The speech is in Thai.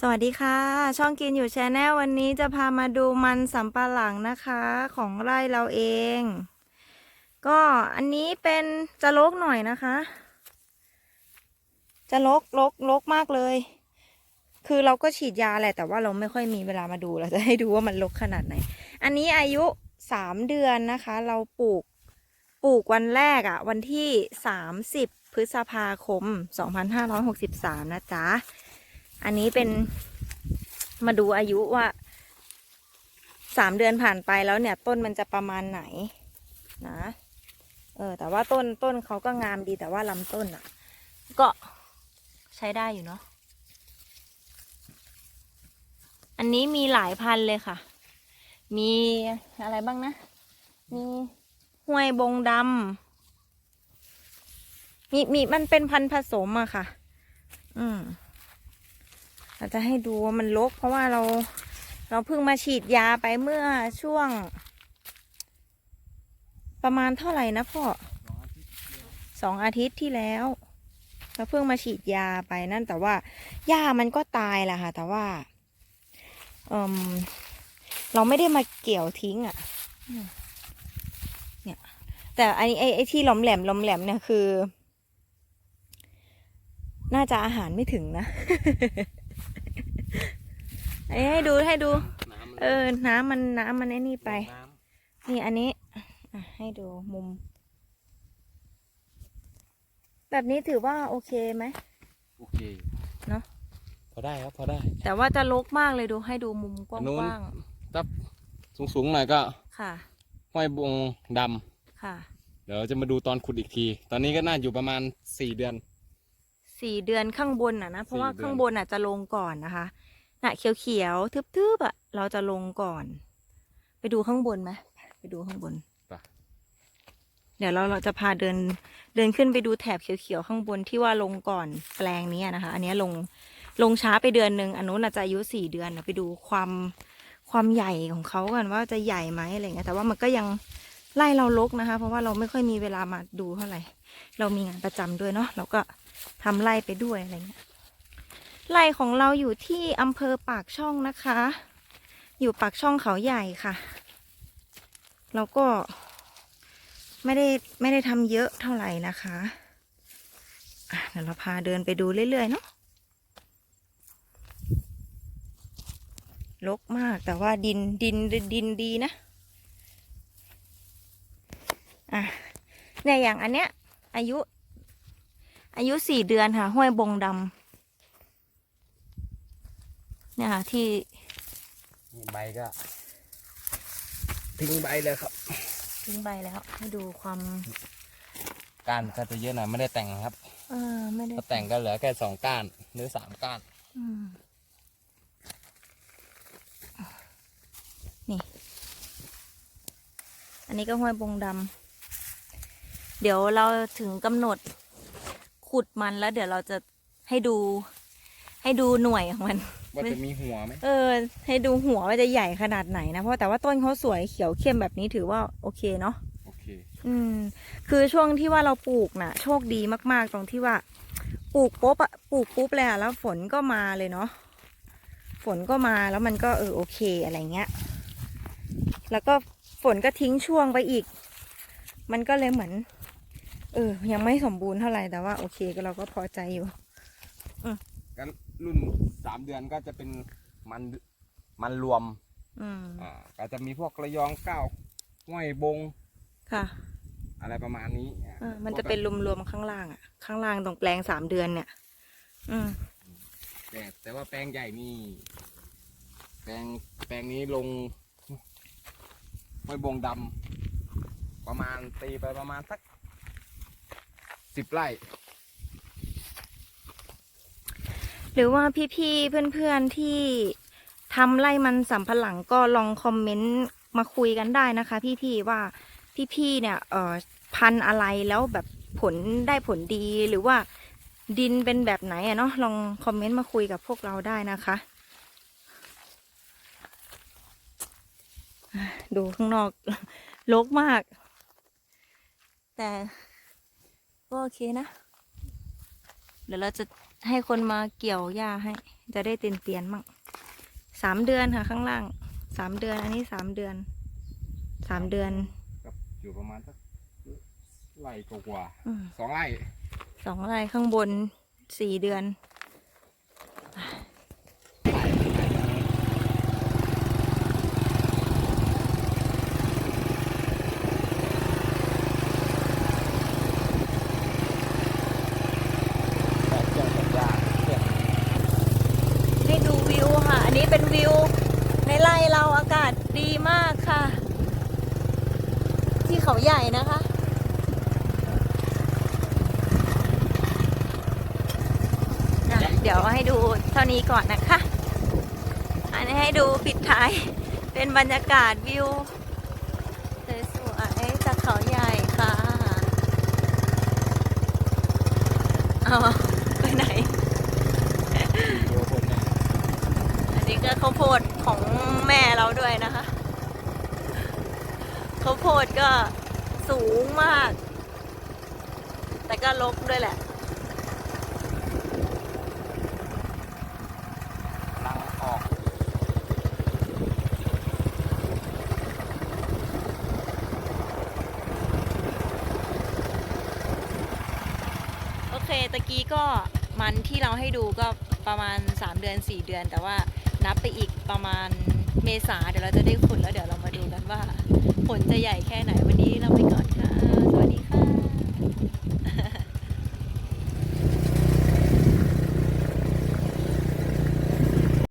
สวัสดีค่ะ ช่องกินอยู่ชาแนลวันนี้จะพามาดูมันสำปะหลังนะคะของไร่เราเอง ก็อันนี้เป็นจะลกหน่อยนะคะ จะลกลกลกมากเลย คือเราก็ฉีดยาแหละแต่ว่าเราไม่ค่อยมีเวลามาดูเราจะให้ดูว่ามันลกขนาดไหน อันนี้อายุสามเดือนนะคะ เราปลูกปลูกวันแรกอะ่ะ วันที่สามสิบพฤษภาคมสองพันห้าร้อยหกสิบสามนะจ๊ะ อันนี้เป็นมาดูอายุว่าสามเดือนผ่านไปแล้วเนี่ย ต้นมันจะประมาณไหนนะ เออ แต่ว่าต้นต้นเขาก็งามดีแต่ว่าลำต้นอะ ก็ใช้ได้อยู่เนาะอันนี้มีหลายพันเลยค่ะ มีอะไรบ้างนะ มีห้วยบงดำมีมีมันเป็นพันผสมอะค่ะ อืม เราจะให้ดูว่ามันลก เพราะว่าเราเราเพิ่งมาฉีดยาไปเมื่อช่วง ประมาณเท่าไหร่นะพ่อสองอาทิตย์ที่แล้ว เราเพิ่งมาฉีดยาไปนั่นแต่ว่าหญ้ามันก็ตายแหละค่ะ แต่ว่าเอมเราไม่ได้มาเกี่ยวทิ้งอะ่ะเนี่ยแต่อันนี้ไอ้ไอ้ที่หลอมแหลมหลอมแหลมเนี่ยคือ น่าจะอาหารไม่ถึงนะ อันนี้ให้ดูให้ดูน้ำมันเออ น้ำมันน้ำมันไอ้นี่ไปน้นี่อันนี้อะให้ดูมุม แบบนี้ถือว่าโอเคไหมำโอเคเนอะ พอได้ครับพอได้แต่ว่าจะลกมากเลยดูให้ดูมุมกอันนู้นว้างถ้าสูงสูงๆหน่อยก็ๆค่ะ ห้อยบงดำค่ะ เดี๋ยวจะมาดูตอนขุดอีกที ตอนนี้ก็น่าอยู่ประมาณสี่เดือน สี่เดือนข้างบนอะนะ เพราะว่าสี่เดือน ข้างบนอะจะลงก่อนนะคะน่ะเขียวๆทึบๆอะ เราจะลงก่อน ไปดูข้างบนไหมไปดูข้างบนไปเดี๋ยวเราเราจะพาเดินเดินขึ้นไปดูแถบเขียวๆข้างบนที่ว่าลงก่อนแปลงนี้นะคะ อันนี้ลงลงช้าไปเดือนหนึ่งอันนู้นอาจจะอายุสี่เดือนนะไปดูความความใหญ่ของเขากันว่าจะใหญ่ไหมอะไรเงี้ยแต่ว่ามันก็ยังไล่เราลกนะคะ เพราะว่าเราไม่ค่อยมีเวลามาดูเท่าไหร่ เรามีงานประจำด้วยเนาะเราก็ทำไล่ไปด้วยอะไรเงี้ย ไล่ของเราอยู่ที่อำเภอปากช่องนะคะ อยู่ปากช่องเขาใหญ่ค่ะ เราก็ไม่ได้ไม่ได้ทำเยอะเท่าไหร่นะคะะเดี๋ยวเราพาเดินไปดูเรื่อยๆเนาะลกมากแต่ว่าดินดินดินดีนะ อะเนี่ยอย่างอันเนี้ยอายุ อายุสี่เดือนค่ะ ห้วยบงดำ เนี่ยค่ะที่นี่ใบก็ทิ้งใบเลยครับ ทิ้งใบแล้วให้ดูความก้านก็จะเยอะหน่อยไม่ได้แต่งนะครับเออไม่ได้ถ้าแต่งก็เหลือแค่สองก้านหรือสามก้านอืมนี่ อันนี้ก็ห้วยบงดำเดี๋ยวเราถึงกำหนดขุดมันแล้วเดี๋ยวเราจะให้ดูให้ดูหน่วยของมัน ว่าจะมีหัวไหมเออ ให้ดูหัวว่าจะใหญ่ขนาดไหนนะ เพราะแต่ว่าต้นเขาสวยเขียวเข้มแบบนี้ถือว่าโอเคเนาะโอเค อืม คือช่วงที่ว่าเราปลูกน่ะ โชคดีมาก ๆ ตรงที่ว่า ปลูกปุ๊บอะปลูกปุ๊บเลยอะแล้วฝนก็มาเลยเนาะฝนก็มาแล้วมันก็เออโอเคอะไรเงี้ย แล้วก็ฝนก็ทิ้งช่วงไปอีก มันก็เลยเหมือน เออ ยังไม่สมบูรณ์เท่าไหร่แต่ว่าโอเคก็เราก็พอใจอยู่กันรุ่น สามเดือนก็จะเป็นมันมันรวมอืมอ่าก็จะมีพวกระยองเก้าห้อยบงค่ะอะไรประมาณนี้อ่าเออมันจะเป็นรวมๆข้างล่างอะข้างล่างตรงแปลงสามเดือนเนี่ย อืมแต่แต่ว่าแปลงใหญ่นี่แปลงแปลงนี้ลงห้อยบงดำประมาณตีไปประมาณสักสิบไร่ หรือว่าพี่ๆเพื่อนๆที่ทำไร่มันสำปะหลังก็ลองคอมเมนต์มาคุยกันได้นะคะ พี่ๆว่าพี่ๆเนี่ยเอ่อพันอะไรแล้วแบบผลได้ผลดีหรือว่าดินเป็นแบบไหนอะเนาะลองคอมเมนต์มาคุยกับพวกเราได้นะคะ ดูข้างนอกรกมาก แต่ก็โอเคนะ เดี๋ยวเราจะให้คนมาเกี่ยวหญ้าให้ จะได้เตียนเตียนๆมั่งสามเดือนค่ะ ข้างล่างสามเดือน อันนี้สามเดือนสามเดือนกับอยู่ประมาณสักไร่กว่าอืมๆสองไร่สองไร่ข้างบนสี่เดือน แต่เครื่องตัดหญ้าเครื่อง ให้ดูวิวค่ะ อันนี้เป็นวิว ในไร่เราอากาศดีมากค่ะ ที่เขาใหญ่นะคะอะเดี๋ยวให้ดูเท่านี้ก่อนนะคะ อันนี้ให้ดูปิดท้ายเป็นบรรยากาศวิวสวยๆจากเขาใหญ่ค่ะ เอาไปไหน โยคนเนี่ย อั นนี้ก็ข้าวโพดของแม่เราด้วยนะคะข้าวโพดก็สูงมาก แต่ก็ลกด้วยแหละลังออกโอเคตะกี้ก็มันที่เราให้ดูก็ประมาณ 3 เดือน 4 เดือนแต่ว่า นับไปอีกประมาณเมษาเดี๋ยวเราจะได้ผลแล้วเดี๋ยวเรามาดูกันว่า ผลจะใหญ่แค่ไหนวันนี้เราไปก่อน